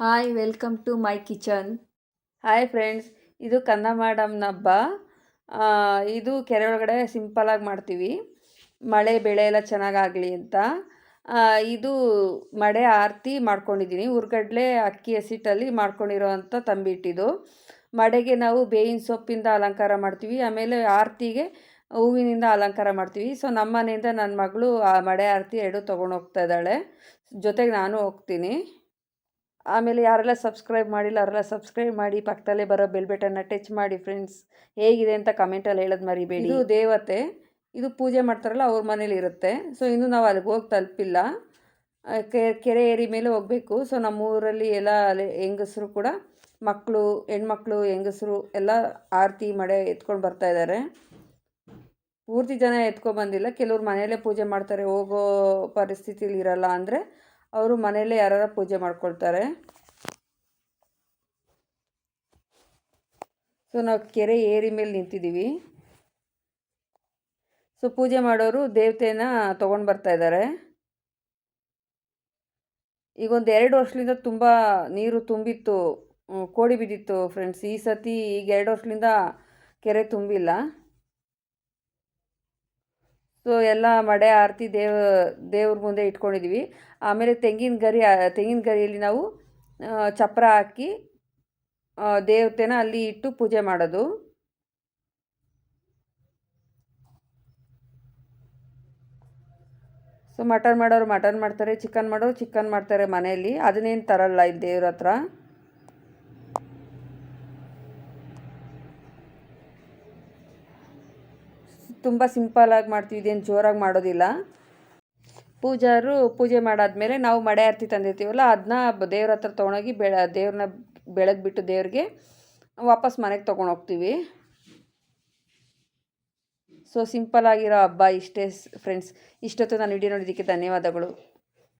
Hi welcome to my kitchen hi friends ಇದು ಕನ್ನ ಮಾಡಮ್ನ ಹಬ್ಬ. ಇದು ಕೆರೆ ಒಳಗಡೆ ಸಿಂಪಲಾಗಿ ಮಾಡ್ತೀವಿ. ಮಳೆ, ಬೆಳೆ ಎಲ್ಲ ಚೆನ್ನಾಗಾಗಲಿ ಅಂತ. ಇದು ಮಡೆ ಆರತಿ ಮಾಡ್ಕೊಂಡಿದ್ದೀನಿ ಹುರ್ಗಡ್ಲೆ, ಅಕ್ಕಿ ಹಸಿಟ್ಟಲ್ಲಿ ಮಾಡ್ಕೊಂಡಿರೋ ಅಂಥ ತಂಬಿಟ್ಟಿದ್ದು ಮಡೆಗೆ ನಾವು ಬೇವಿನ ಸೊಪ್ಪಿಂದ ಅಲಂಕಾರ ಮಾಡ್ತೀವಿ. ಆಮೇಲೆ ಆರತಿಗೆ ಹೂವಿನಿಂದ ಅಲಂಕಾರ ಮಾಡ್ತೀವಿ. ಸೊ ನಮ್ಮ ಮನೆಯಿಂದ ನನ್ನ ಮಗಳು ಆ ಮಡೆ ಆರತಿ ಎರಡು ತೊಗೊಂಡೋಗ್ತಾ ಇದ್ದಾಳೆ. ಜೊತೆಗೆ ನಾನು ಹೋಗ್ತೀನಿ. ಆಮೇಲೆ ಯಾರೆಲ್ಲ ಸಬ್ಸ್ಕ್ರೈಬ್ ಮಾಡಿಲ್ಲ, ಅವರೆಲ್ಲ ಸಬ್ಸ್ಕ್ರೈಬ್ ಮಾಡಿ, ಪಕ್ಕದಲ್ಲೇ ಬರೋ ಬೆಲ್ ಬಟನ್ನ ಟಚ್ ಮಾಡಿ ಫ್ರೆಂಡ್ಸ್ ಹೇಗಿದೆ ಅಂತ ಕಮೆಂಟಲ್ಲಿ ಹೇಳೋದು ಮರಿಬೇಡಿ. ಇದು ದೇವತೆ, ಇದು ಪೂಜೆ ಮಾಡ್ತಾರಲ್ಲ ಅವ್ರ ಮನೇಲಿ ಇರುತ್ತೆ. ಸೊ ಇನ್ನೂ ನಾವು ಅಲ್ಲಿಗೆ ಹೋಗಿ ತಲುಪಿಲ್ಲ. ಕೆರೆ ಏರಿ ಮೇಲೆ ಹೋಗಬೇಕು. ಸೊ ನಮ್ಮ ಊರಲ್ಲಿ ಎಲ್ಲ ಹೆಂಗಸರು ಕೂಡ ಮಕ್ಕಳು ಹೆಣ್ಮಕ್ಳು, ಹೆಂಗಸರು ಎಲ್ಲ ಆರತಿ, ಮಡೆ ಎತ್ಕೊಂಡು ಬರ್ತಾ ಇದ್ದಾರೆ ಪೂರ್ತಿ ಜನ ಎತ್ಕೊಂಡು ಬಂದಿಲ್ಲ. ಕೆಲವ್ರು ಮನೆಯಲ್ಲೇ ಪೂಜೆ ಮಾಡ್ತಾರೆ. ಹೋಗೋ ಪರಿಸ್ಥಿತಿಲಿ ಇರಲ್ಲ ಅಂದರೆ ಅವರು ಮನೆಯಲ್ಲೇ ಯಾರು ಪೂಜೆ ಮಾಡ್ಕೊಳ್ತಾರೆ. ಸೊ ನಾವು ಕೆರೆ ಏರಿ ಮೇಲೆ ನಿಂತಿದ್ದೀವಿ. ಸೊ ಪೂಜೆ ಮಾಡೋರು ದೇವತೆನ ತೊಗೊಂಡು ಬರ್ತಾ ಇದ್ದಾರೆ. ಈಗ ಒಂದು ಎರಡು ವರ್ಷದಿಂದ ತುಂಬ ನೀರು ತುಂಬಿತ್ತು ಕೋಡಿ ಬಿದ್ದಿತ್ತು ಫ್ರೆಂಡ್ಸ್ ಈ ಸತಿ ಈಗ ಎರಡು ವರ್ಷದಿಂದ ಕೆರೆ ತುಂಬಿಲ್ಲ. ಸೊ ಎಲ್ಲ ಮಡೆ ಆರತಿ ದೇವ, ದೇವ್ರ ಮುಂದೆ ಇಟ್ಕೊಂಡಿದ್ದೀವಿ ಆಮೇಲೆ ತೆಂಗಿನ ಗರಿ ತೆಂಗಿನ ಗರಿಯಲ್ಲಿ ನಾವು ಚಪ್ರ ಹಾಕಿ ದೇವತೆನ ಅಲ್ಲಿ ಇಟ್ಟು ಪೂಜೆ ಮಾಡೋದು. ಸೊ ಮಟನ್ ಮಾಡೋರು ಮಟನ್ ಮಾಡ್ತಾರೆ, ಚಿಕನ್ ಮಾಡೋರು ಚಿಕನ್ ಮಾಡ್ತಾರೆ ಮನೆಯಲ್ಲಿ. ಅದನ್ನೇನು ತರಲ್ಲ ಇಲ್ಲಿ ದೇವ್ರ ಹತ್ರ. ತುಂಬ ಸಿಂಪಲಾಗಿ ಮಾಡ್ತೀವಿ, ಇದೇನು ಜೋರಾಗಿ ಮಾಡೋದಿಲ್ಲ. ಪೂಜಾರು ಪೂಜೆ ಮಾಡಾದ್ಮೇಲೆ ನಾವು ಮಡೆ ಆರತಿ ತಂದಿರ್ತೀವಲ್ಲ ಅದನ್ನ ದೇವ್ರ ಹತ್ರ ತೊಗೊಂಡೋಗಿ ಬೆಳ ದೇವ್ರನ್ನ ಬೆಳಗ್ಬಿಟ್ಟು ದೇವ್ರಿಗೆ ವಾಪಸ್ ಮನೆಗೆ ತೊಗೊಂಡು ಹೋಗ್ತೀವಿ. ಸೊ ಸಿಂಪಲ್ ಆಗಿರೋ ಹಬ್ಬ ಇಷ್ಟೇ ಫ್ರೆಂಡ್ಸ್ ಇಷ್ಟೊತ್ತು ನಾನು ವಿಡಿಯೋ ನೋಡಿದ್ದಕ್ಕೆ ಧನ್ಯವಾದಗಳು.